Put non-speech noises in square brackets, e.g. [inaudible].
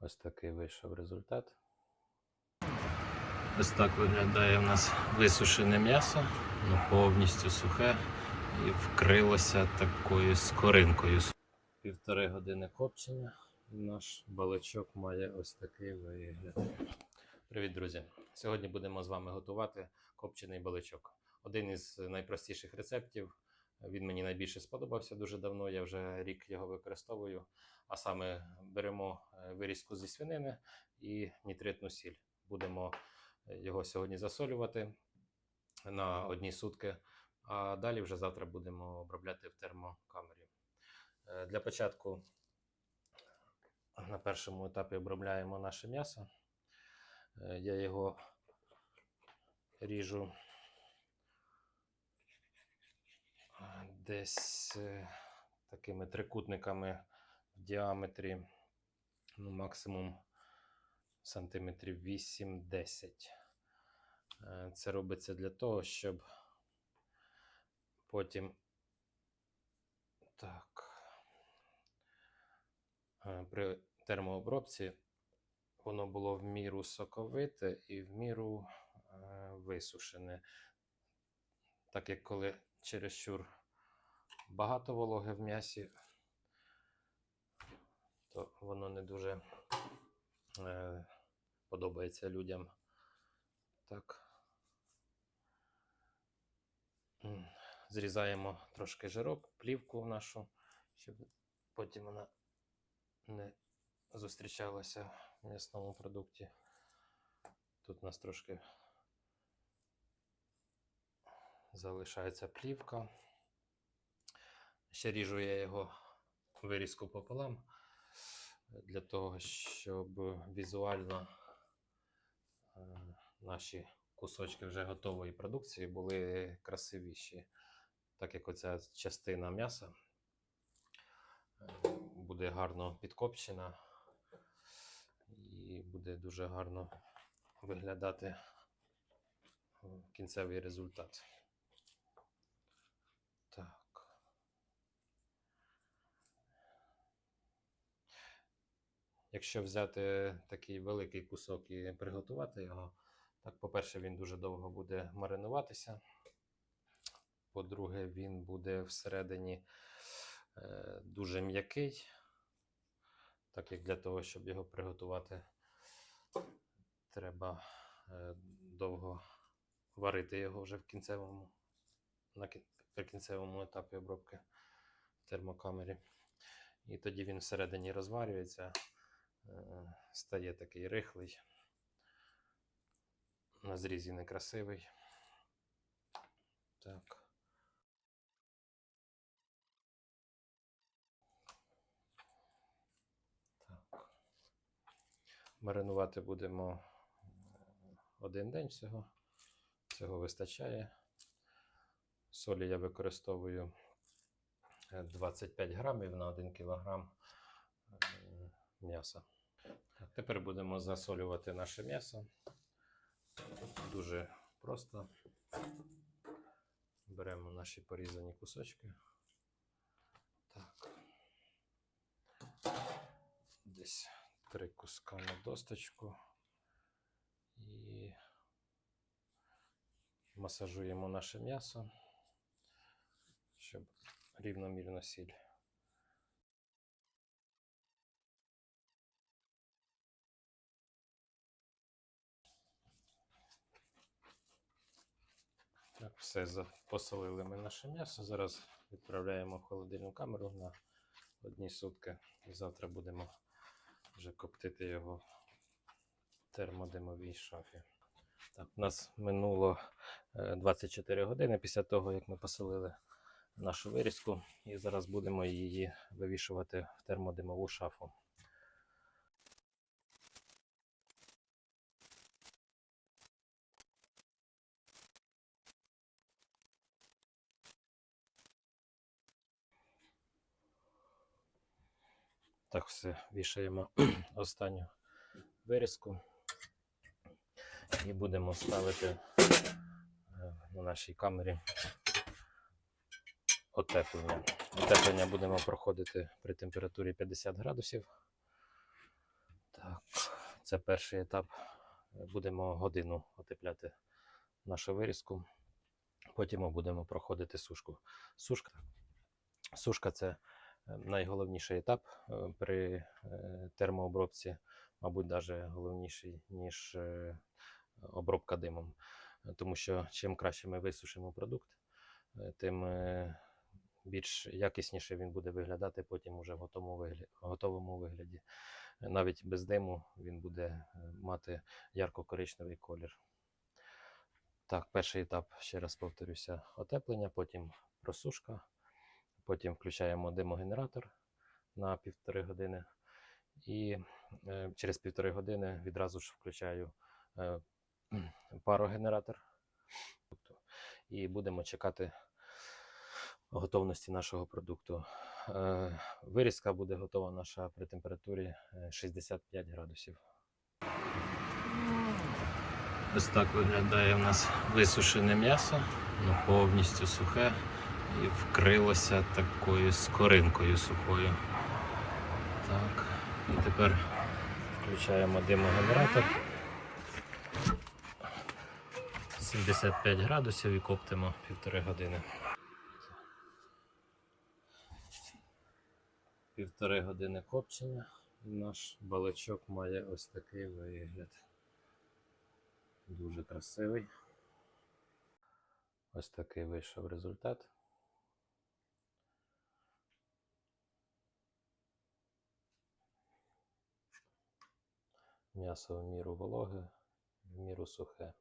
Ось такий вийшов результат. Ось так виглядає в нас висушене м'ясо, ну повністю сухе і вкрилося такою скоринкою. Півтори години копчення. Наш баличок має ось такий вигляд. Привіт, друзі! Сьогодні будемо з вами готувати копчений баличок. Один із найпростіших рецептів. Він мені найбільше сподобався дуже давно. Я вже рік його використовую. А саме беремо е, вирізку зі свинини і нітритну сіль. Будемо е, його сьогодні засолювати на одні сутки, а далі вже завтра будемо обробляти в термокамері. Е, Для початку на першому етапі обробляємо наше м'ясо. Я його ріжу е, десь е, такими трикутниками в діаметрі, ну, максимум сантиметрів 8-10. Е, Це робиться для того, щоб потім так. е, При термообробці воно було в міру соковите і в міру висушене. Так як коли чересчур багато вологи в м'ясі, то воно не дуже е, подобається людям. Так. Зрізаємо трошки жирок, плівку нашу, щоб потім вона не зустрічалася в м'ясному продукті. Тут у нас трошки залишається плівка. Ще ріжу я його вирізку пополам для того, щоб візуально е, наші кусочки вже готової продукції були красивіші, так як оця частина м'яса е, буде гарно підкопчена і буде дуже гарно виглядати е, кінцевий результат. Якщо взяти такий великий кусок і приготувати його, так, по-перше, він дуже довго буде маринуватися. По-друге, він буде всередині е, дуже м'який, так як для того, щоб його приготувати, треба е, довго варити його вже в кінцевому, на при кінцевому етапі обробки в термокамері. І тоді він всередині розварюється, стає такий рихлий, на зрізі некрасивий. Так. Так. Маринувати будемо е, один день всього. Цього вистачає. Солі я використовую е, 25 грамів на 1 кілограм е, м'яса. Тепер будемо засолювати наше м'ясо. Дуже просто. Беремо наші порізані кусочки. Так. Десь три куска на досточку. І масажуємо наше м'ясо, щоб рівномірно сіль. Все посолили ми наше м'ясо. Зараз відправляємо в холодильну камеру на одні сутки. І завтра будемо вже коптити його в термодимовій шафі. Так, у нас минуло е, 24 години після того, як ми посолили нашу вирізку, і зараз будемо її вивішувати в термодимову шафу. Так, все, вішаємо [clears throat] останню вирізку і будемо ставити е, на нашій камері отеплення. Отеплення будемо проходити при температурі 50 градусів. Так. Це перший етап. Будемо годину отепляти нашу вирізку. Потім ми будемо проходити сушку. Сушка, сушка це найголовніший етап е, при е, термообробці, мабуть, навіть головніший, ніж е, обробка димом. Тому що чим краще ми висушимо продукт, тим більш якісніше він буде виглядати потім уже в готовому вигляді. Готовому вигляді. Навіть без диму він буде мати ярко-коричневий колір. Так, перший етап, ще раз повторюся, отеплення, потім просушка, потім включаємо димогенератор на півтори години. І е, через півтори години відразу ж включаю е, парогенератор. Тобто, І будемо чекати готовності нашого продукту. Е, Вирізка буде готова наша при температурі е, 65 градусів. Ось так виглядає в нас висушене м'ясо, ну, повністю сухе і вкрилося такою скоринкою сухою. Так, і тепер включаємо димогенератор. 75 градусів і коптимо півтори години. Півтори години копчення. І наш баличок має ось такий вигляд. Дуже красивий. Ось такий вийшов результат. М'ясо в міру вологе, в міру сухе.